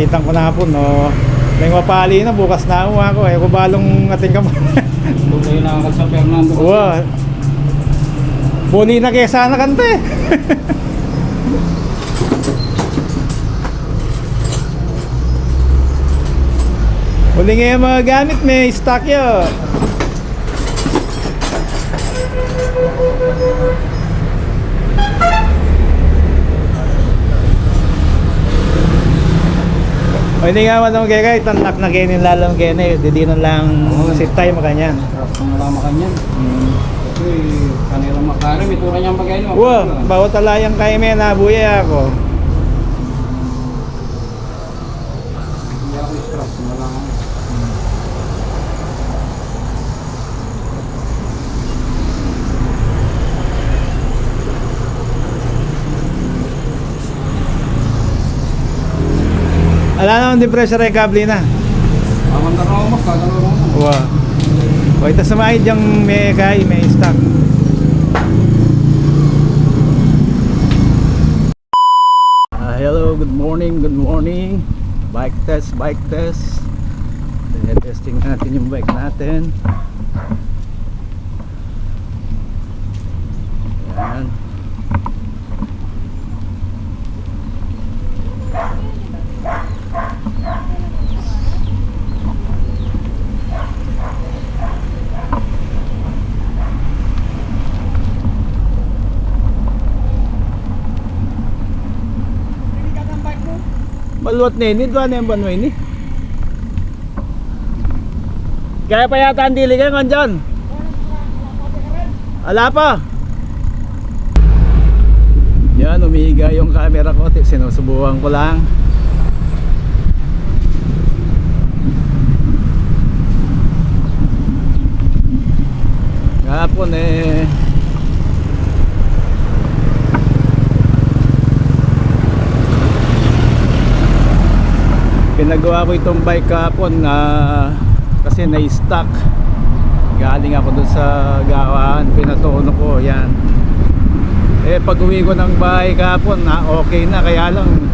Kitang ko na po, no. May mapali na, bukas na uwa ko. Eh, kubalong ating ka mo. Doon kayo nakakal sa Fernando. Uwa. Buli na kesa na kante. Huli nga yung mga gamit, may stock yun. Hindi nga man kaya kahit tanak na kayo nilalang kayo na yun, di na lang sit tayo makanyan. Sarap ng malama kanyan. Hmm. Kasi kanilang makari, may tura niyang pagkain mo. Wow, bawat talayang kayo may nabuya ako. Hindi ako stress, malama. Ala naman din pressure ay kable na. Mamandar ako mas, kagano mo. Wow. Ito sa mga diyang may kay may stock. Ah, hello, good morning, good morning. Bike test, bike test. Testing natin yung bike natin. Yan. Maluwat na ini, doon na yung banway ni. Kaya pa yata ang dili kayo dyan. Ala pa. Yan, umiiga yung camera ko. Sinusubukan ko lang. Kahapon eh pinagawa ko itong bike kahapon na kasi na-stuck. Galing ako dun sa gawaan. Pinatuno ko yan. Eh pag uwi ko ng bahay kahapon na okay na. Kaya lang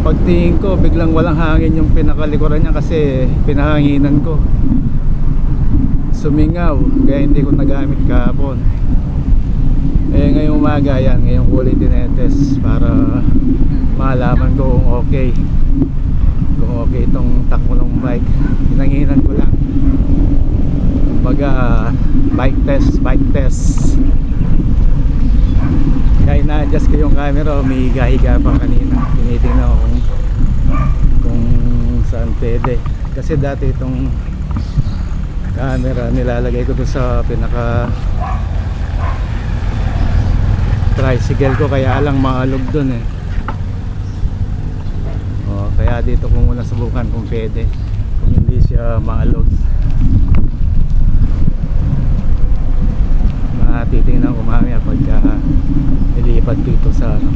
pagtingin ko biglang walang hangin yung pinakalikuran niya kasi pinahanginan ko. Sumingaw kaya hindi ko nagamit kahapon. Eh ngayong umaga yan. Ngayong kulay tinetes para malaman ko kung okay okay itong takbo ng bike. Hinanginan ko lang. Kumbaga bike test bike test. Kaya na-adjust ko yung camera umihiga-higa pa kanina. Tinitingnan ko kung kung saan pwede. Kasi dati itong camera nilalagay ko sa pinaka tricycle ko kaya lang maalog doon eh dito ko muna subukan kung pwede. Kung hindi siya maalog. Matitingnan ko mamaya pagka nilipat ko ito sa ano.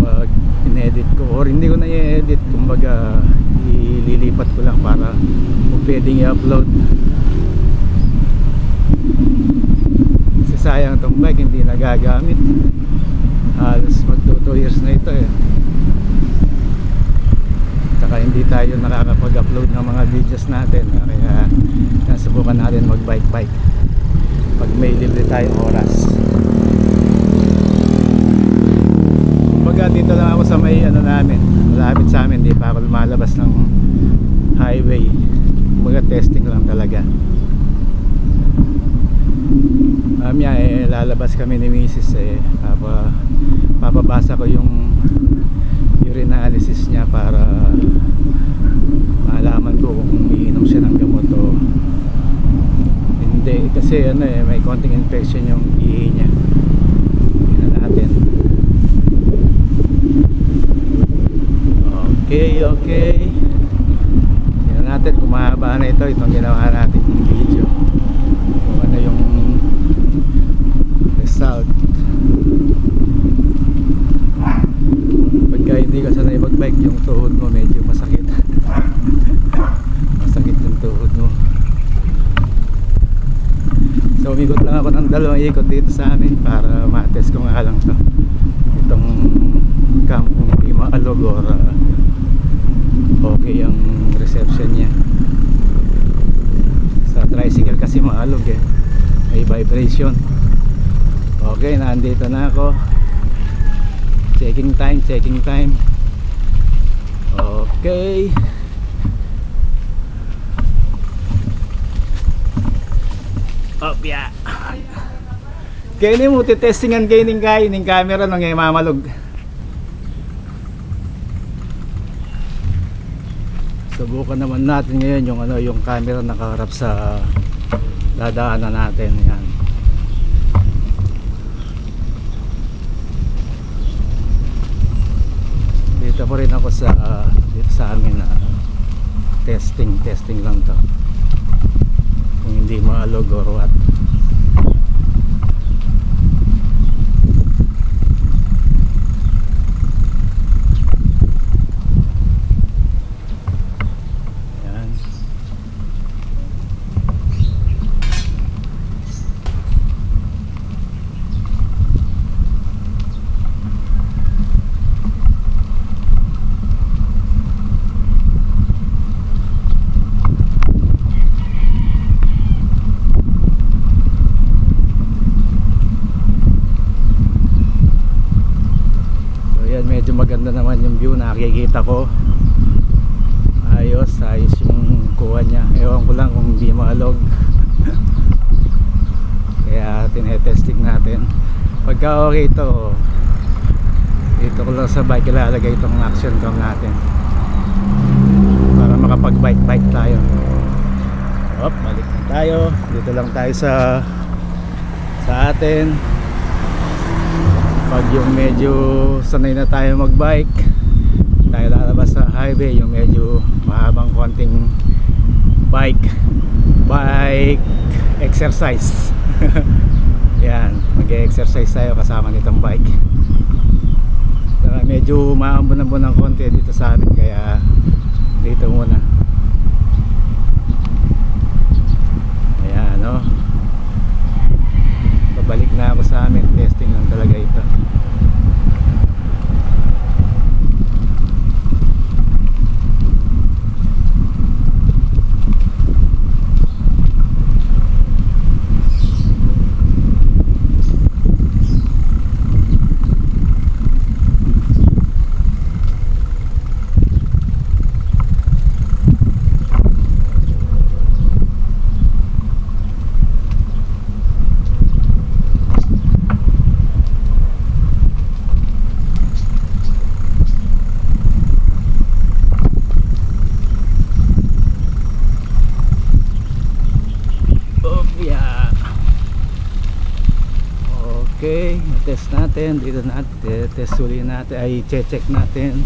Pag inedit ko or hindi ko na i-edit kumbaga ililipat ko lang para kung pwedeng i-upload. Kasi sayang itong bike hindi nagagamit. Halos magto 2 years na ito eh saka hindi tayo nakakapag-upload ng mga videos natin. Kaya nasubukan natin mag bike bike pag may libre tayong oras. Kumbaga dito lang ako sa may ano namin. Malapit sa amin di pa ako lumalabas ng highway. Kumbaga testing lang talaga. Mamaya eh lalabas kami ni Mrs. eh. Papa, papabasa ko yung urinalysis niya para malaman ko kung umiinom siya ng gamot o hindi. Kasi ano eh may konting infection yung ihi niya. Tingnan natin. Okay okay. Natin kung mahaba na ito itong ginawa natin yung video. Kung ano yung result pagka hindi ka sanay magbike yung tuhod mo medyo masakit masakit yung tuhod mo so umikot lang ako ng dalawang ikot dito sa amin para matest ko nga lang to. Itong camp kung hindi maalog or ah, okay ang reception niya. Sa tricycle kasi maalog eh. May vibration. Okay nandito na ako. Checking time checking time. Okay up yeah kaya mo titestingan kayo ng kayo ng camera nung ngay mamalog. Subukan naman natin ngayon yung ano yung camera nakaharap sa dadaanan natin yan. Dito po rin ako sa dito sa amin na testing testing lang to kung hindi maalog or what yan So yan, medyo maganda naman yung view nakikita ko. Ayos, ayos yung kuha niya. Ewan ko lang kung hindi maalog. Kaya tinetesting natin. Pagka okay ito, dito ko lang sa bike ilalagay itong action cam natin. Para makapag-bike-bike tayo. Hop, balik tayo. Dito lang tayo sa sa atin pag yung medyo sanay na tayo magbike tayo lalabas sa highway yung medyo mahabang konting bike bike exercise. Yan mag-exercise tayo kasama nitong bike. Saka medyo maambon-ambon ng konti dito sa amin kaya dito muna ayan no pabalik na ako sa amin testing lang talaga ito Oh, yeah. Okay, test natin dito natin, test uli natin ay check natin